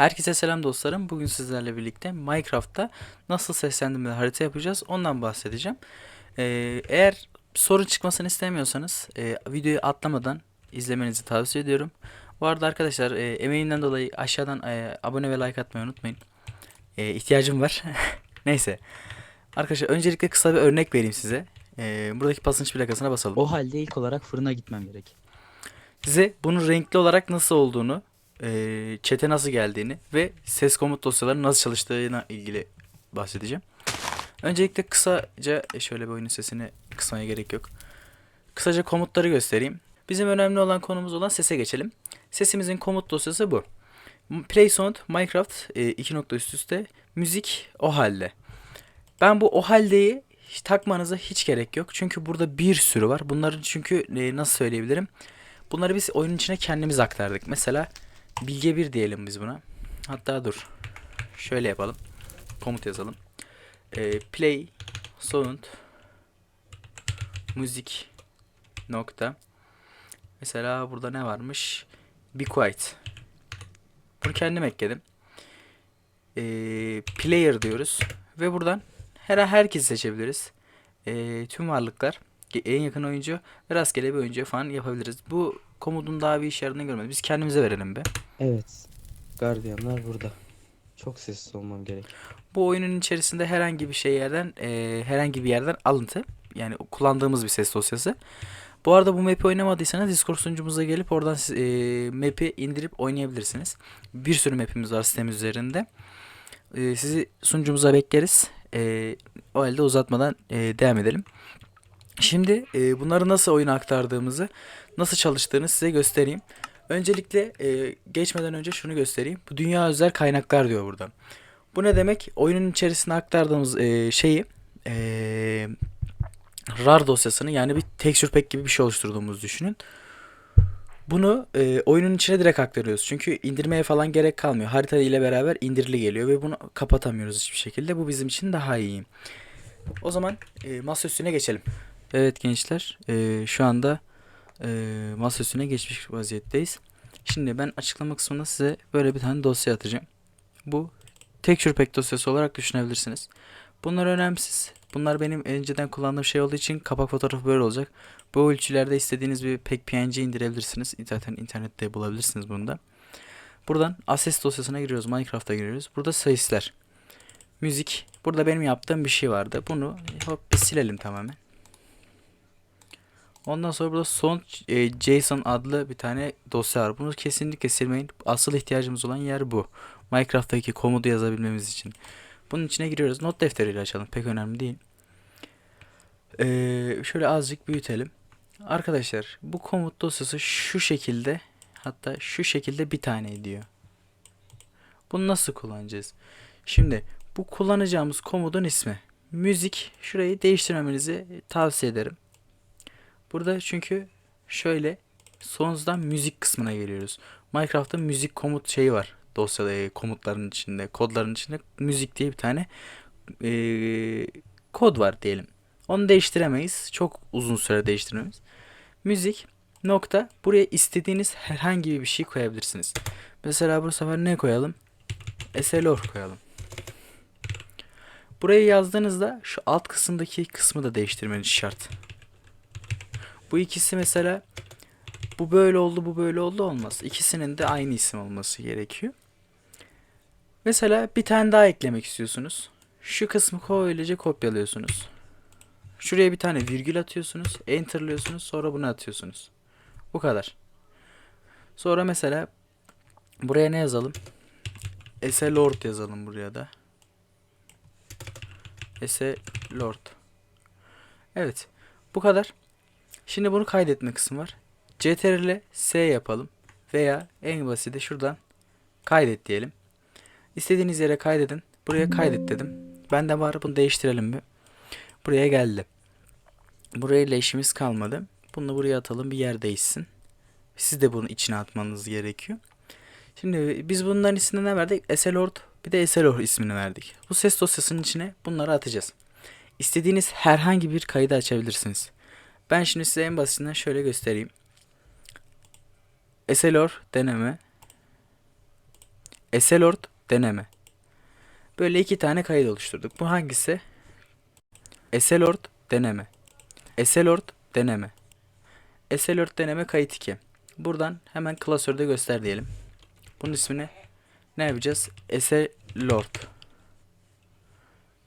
Herkese selam dostlarım. Bugün sizlerle birlikte Minecraft'ta nasıl seslendirmeli harita yapacağız ondan bahsedeceğim. Ee, eğer sorun çıkmasını istemiyorsanız e, videoyu atlamadan izlemenizi tavsiye ediyorum. Bu arada arkadaşlar e, emeğimden dolayı aşağıdan e, abone ve like atmayı unutmayın. E, ihtiyacım var. Neyse. Arkadaşlar öncelikle kısa bir örnek vereyim size. E, buradaki basınç plakasına basalım. O halde ilk olarak fırına gitmem gerek. Size bunun renkli olarak nasıl olduğunu, e, chat'e nasıl geldiğini ve ses komut dosyaları nasıl çalıştığına ilgili bahsedeceğim. Öncelikle kısaca e, şöyle bir oyunun sesini kısmaya gerek yok. Kısaca komutları göstereyim. Bizim önemli olan konumuz olan sese geçelim. Sesimizin komut dosyası bu. Play Sound Minecraft e, iki nokta üst üste müzik o halde. Ben bu o haldeyi hiç takmanıza hiç gerek yok. Çünkü burada bir sürü var. Bunların çünkü e, nasıl söyleyebilirim? Bunları biz oyunun içine kendimiz aktardık. Mesela bilge 1 diyelim biz buna. Hatta dur. Şöyle yapalım. Komut yazalım. Ee, play sound müzik nokta. Mesela burada ne varmış? Be quiet. Bunu kendim ekledim. Ee, player diyoruz. Ve buradan her herkesi seçebiliriz. Ee, tüm varlıklar en yakın oyuncu ve rastgele bir oyuncuya falan yapabiliriz. Bu komutun daha bir işe yaradığını görmedim. Biz kendimize verelim be. Evet. Gardiyanlar burada. Çok sessiz olmam gerek. Bu oyunun içerisinde herhangi bir şey yerden e, herhangi bir yerden alıntı. Yani kullandığımız bir ses dosyası. Bu arada bu map'i oynamadıysanız Discord sunucumuza gelip oradan siz, e, map'i indirip oynayabilirsiniz. Bir sürü map'imiz var sitemiz üzerinde. E, sizi sunucumuza bekleriz. E, o halde uzatmadan e, devam edelim. Şimdi e, bunları nasıl oyuna aktardığımızı, nasıl çalıştığını size göstereyim. Öncelikle e, geçmeden önce şunu göstereyim. Bu dünya özel kaynaklar diyor burada. Bu ne demek? Oyunun içerisine aktardığımız e, şeyi e, RAR dosyasını yani bir texture pack gibi bir şey oluşturduğumuzu düşünün. Bunu e, oyunun içine direkt aktarıyoruz. Çünkü indirmeye falan gerek kalmıyor. Harita ile beraber indirili geliyor ve bunu kapatamıyoruz hiçbir şekilde. Bu bizim için daha iyi. O zaman e, masa üstüne geçelim. Evet gençler, e, şu anda e, masa geçmiş vaziyetteyiz. Şimdi ben açıklama kısmında size böyle bir tane dosya atacağım. Bu texture pack dosyası olarak düşünebilirsiniz. Bunlar önemsiz. Bunlar benim önceden kullandığım şey olduğu için kapak fotoğrafı böyle olacak. Bu ölçülerde istediğiniz bir pack PNG indirebilirsiniz. Zaten internette bulabilirsiniz bunu da. Buradan Access dosyasına giriyoruz. Minecraft'a giriyoruz. Burada sesler. Müzik. Burada benim yaptığım bir şey vardı. Bunu hop bir silelim tamamen. Ondan sonra burada son e, JSON adlı bir tane dosya var. Bunu kesinlikle silmeyin. Asıl ihtiyacımız olan yer bu. Minecraft'taki komodu yazabilmemiz için. Bunun içine giriyoruz. Not defteriyle açalım. Pek önemli değil. Ee, şöyle azıcık büyütelim. Arkadaşlar bu komut dosyası şu şekilde hatta şu şekilde bir tane ediyor. Bunu nasıl kullanacağız? Şimdi bu kullanacağımız komodun ismi. Müzik. Şurayı değiştirmemenizi tavsiye ederim. Burada çünkü şöyle sonsuzdan müzik kısmına geliyoruz. Minecraft'ta müzik komut şeyi var. Dosyada e, komutların içinde, kodların içinde müzik diye bir tane e, kod var diyelim. Onu değiştiremeyiz. Çok uzun süre değiştiremeyiz. Müzik nokta buraya istediğiniz herhangi bir şey koyabilirsiniz. Mesela bu sefer ne koyalım? SLR koyalım. Buraya yazdığınızda şu alt kısımdaki kısmı da değiştirmeniz şart. Bu ikisi mesela bu böyle oldu bu böyle oldu olmaz. İkisinin de aynı isim olması gerekiyor. Mesela bir tane daha eklemek istiyorsunuz. Şu kısmı kolayca kopyalıyorsunuz. Şuraya bir tane virgül atıyorsunuz. Enter'lıyorsunuz. Sonra bunu atıyorsunuz. Bu kadar. Sonra mesela buraya ne yazalım? Ese Lord yazalım buraya da. Ese Lord. Evet. Bu kadar. Şimdi bunu kaydetme kısmı var. CTRL S yapalım. Veya en basiti şuradan kaydet diyelim. İstediğiniz yere kaydedin. Buraya kaydet dedim. Ben de var bunu değiştirelim bir. Buraya geldi. Buraya ile işimiz kalmadı. Bunu buraya atalım bir yer değişsin. Siz de bunu içine atmanız gerekiyor. Şimdi biz bunların ismine ne verdik? Eselord bir de Eselor ismini verdik. Bu ses dosyasının içine bunları atacağız. İstediğiniz herhangi bir kaydı açabilirsiniz. Ben şimdi size en basitinden şöyle göstereyim. Eselor deneme. Eselord deneme. Böyle iki tane kayıt oluşturduk. Bu hangisi? Eselord deneme. Eselord deneme. Eselord deneme kayıt 2. Buradan hemen klasörde göster diyelim. Bunun ismini ne yapacağız? Eselord.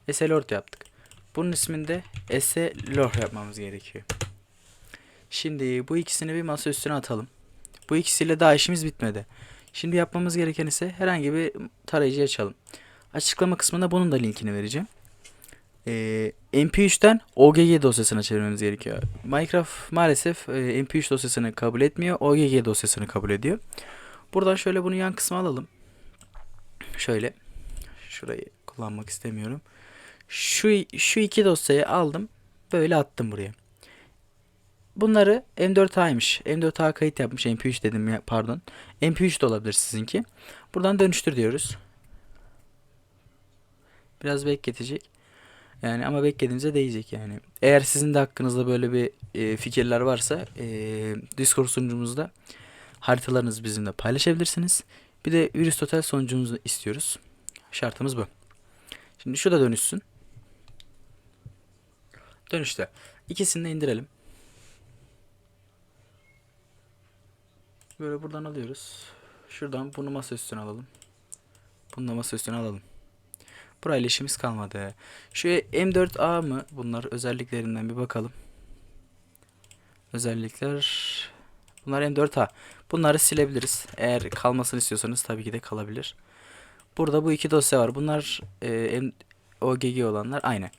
Eselord yaptık. Bunun isminde Eselord yapmamız gerekiyor. Şimdi bu ikisini bir masa üstüne atalım. Bu ikisiyle daha işimiz bitmedi. Şimdi yapmamız gereken ise herhangi bir tarayıcı açalım. Açıklama kısmında bunun da linkini vereceğim. Ee, MP3'ten OGG dosyasına çevirmemiz gerekiyor. Minecraft maalesef e, MP3 dosyasını kabul etmiyor. OGG dosyasını kabul ediyor. Buradan şöyle bunu yan kısma alalım. Şöyle. Şurayı kullanmak istemiyorum. Şu, şu iki dosyayı aldım. Böyle attım buraya. Bunları M4A'ymış. M4A kayıt yapmış. MP3 dedim ya pardon. MP3 de olabilir sizinki. Buradan dönüştür diyoruz. Biraz bekletecek. Yani ama beklediğimize değecek yani. Eğer sizin de hakkınızda böyle bir e, fikirler varsa e, Discord sunucumuzda haritalarınızı bizimle paylaşabilirsiniz. Bir de virüs total sonucunuzu istiyoruz. Şartımız bu. Şimdi şu da dönüşsün. Dönüşte. İkisini de indirelim. Böyle buradan alıyoruz. Şuradan bunu masa üstüne alalım. Bunu da masa üstüne alalım. Burayla işimiz kalmadı. Şu M4A mı? Bunlar özelliklerinden bir bakalım. Özellikler. Bunlar M4A. Bunları silebiliriz. Eğer kalmasını istiyorsanız tabii ki de kalabilir. Burada bu iki dosya var. Bunlar e, M- OGG olanlar aynı.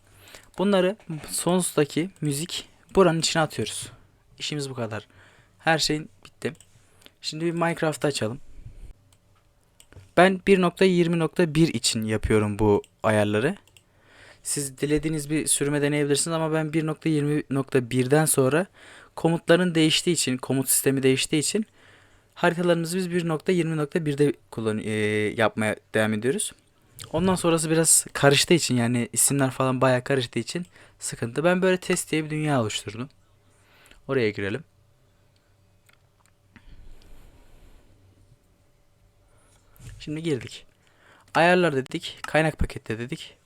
Bunları sonsudaki müzik buranın içine atıyoruz. İşimiz bu kadar. Her şeyin bitti. Şimdi bir Minecraft açalım. Ben 1.20.1 için yapıyorum bu ayarları. Siz dilediğiniz bir sürüme deneyebilirsiniz ama ben 1.20.1'den sonra komutların değiştiği için, komut sistemi değiştiği için haritalarımızı biz 1.20.1'de kullan e, yapmaya devam ediyoruz. Ondan sonrası biraz karıştığı için yani isimler falan bayağı karıştığı için sıkıntı. Ben böyle test diye bir dünya oluşturdum. Oraya girelim. Şimdi girdik. Ayarlar dedik. Kaynak pakette dedik.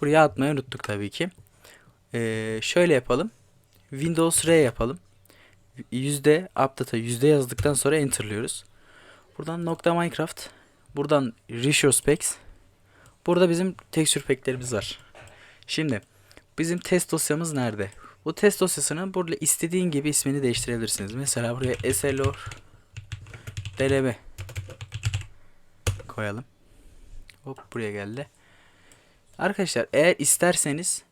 Buraya atmayı unuttuk tabii ki. Ee, şöyle yapalım. Windows R yapalım. Yüzde update'a yüzde yazdıktan sonra enter'lıyoruz. Buradan nokta Minecraft. Buradan Resource Packs. Burada bizim texture pack'lerimiz var. Şimdi bizim test dosyamız nerede? Bu test dosyasının burada istediğin gibi ismini değiştirebilirsiniz. Mesela buraya SLR DLB koyalım. Hop buraya geldi. Arkadaşlar eğer isterseniz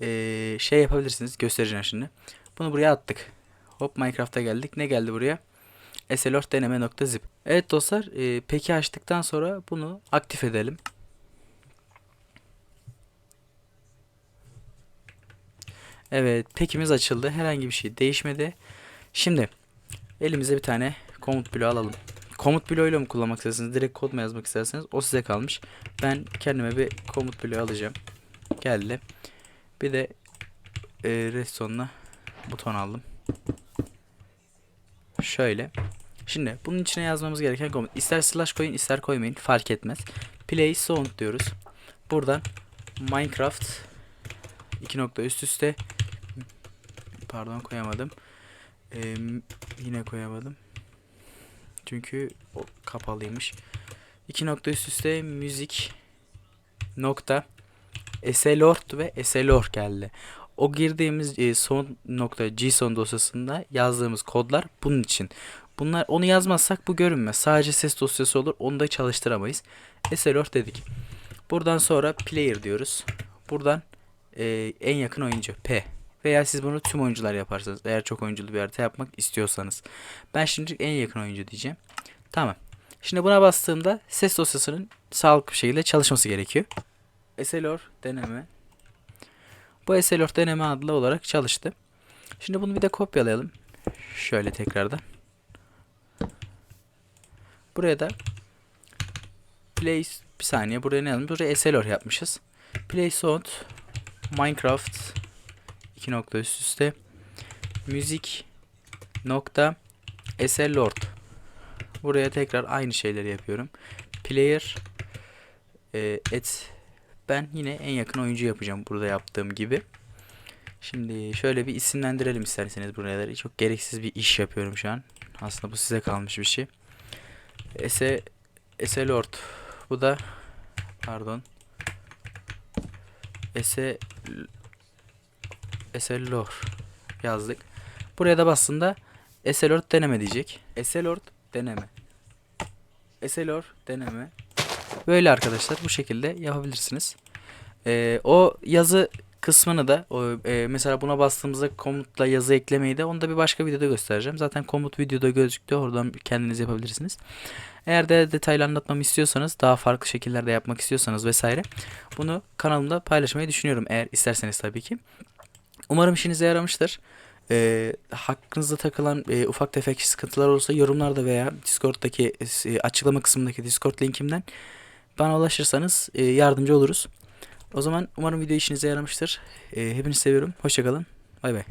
eee, şey yapabilirsiniz. Göstereceğim şimdi. Bunu buraya attık. Hop Minecraft'a geldik. Ne geldi buraya? slor deneme.zip. Evet dostlar eee peki açtıktan sonra bunu aktif edelim. Evet pekimiz açıldı. Herhangi bir şey değişmedi. Şimdi elimize bir tane komut bloğu alalım. Komut bloğuyla mı kullanmak isterseniz, direkt kod mu yazmak isterseniz o size kalmış. Ben kendime bir komut bloğu alacağım. Geldi. Bir de e, redstone'la buton aldım. Şöyle. Şimdi bunun içine yazmamız gereken komut. İster slash koyun ister koymayın fark etmez. Play sound diyoruz. Buradan Minecraft iki nokta üst üste pardon koyamadım. Ee, yine koyamadım. Çünkü o kapalıymış. İki nokta üst üste müzik nokta Eselord ve Eselor geldi. O girdiğimiz e, son nokta JSON dosyasında yazdığımız kodlar bunun için. Bunlar onu yazmazsak bu görünmez. Sadece ses dosyası olur. Onu da çalıştıramayız. Eselor dedik. Buradan sonra player diyoruz. Buradan e, en yakın oyuncu P. Veya siz bunu tüm oyuncular yaparsanız eğer çok oyunculu bir harita yapmak istiyorsanız. Ben şimdi en yakın oyuncu diyeceğim. Tamam. Şimdi buna bastığımda ses dosyasının sağlıklı bir şekilde çalışması gerekiyor. SLR deneme. Bu SLR deneme adlı olarak çalıştı. Şimdi bunu bir de kopyalayalım. Şöyle tekrardan. Buraya da play bir saniye buraya ne yazmış? Buraya SLR yapmışız. Play sound Minecraft 2 nokta üst üste müzik nokta SLord Buraya tekrar aynı şeyleri yapıyorum. player e, et ben yine en yakın oyuncu yapacağım burada yaptığım gibi. Şimdi şöyle bir isimlendirelim isterseniz buraları. Çok gereksiz bir iş yapıyorum şu an. Aslında bu size kalmış bir şey. Ese Ese Lord. Bu da pardon. Ese Ese Lord yazdık. Buraya da bastığında Ese Lord deneme diyecek. Ese Lord deneme. Ese Lord deneme. Böyle arkadaşlar bu şekilde yapabilirsiniz. Ee, o yazı kısmını da o, e, mesela buna bastığımızda komutla yazı eklemeyi de onu da bir başka videoda göstereceğim. Zaten komut videoda gözüktü. Oradan kendiniz yapabilirsiniz. Eğer de detaylı anlatmamı istiyorsanız, daha farklı şekillerde yapmak istiyorsanız vesaire bunu kanalımda paylaşmayı düşünüyorum eğer isterseniz tabii ki. Umarım işinize yaramıştır. Ee, hakkınızda takılan e, ufak tefek sıkıntılar olursa yorumlarda veya Discord'daki e, açıklama kısmındaki Discord linkimden bana ulaşırsanız e, yardımcı oluruz. O zaman umarım video işinize yaramıştır. E, hepinizi seviyorum. Hoşçakalın. Bay bay.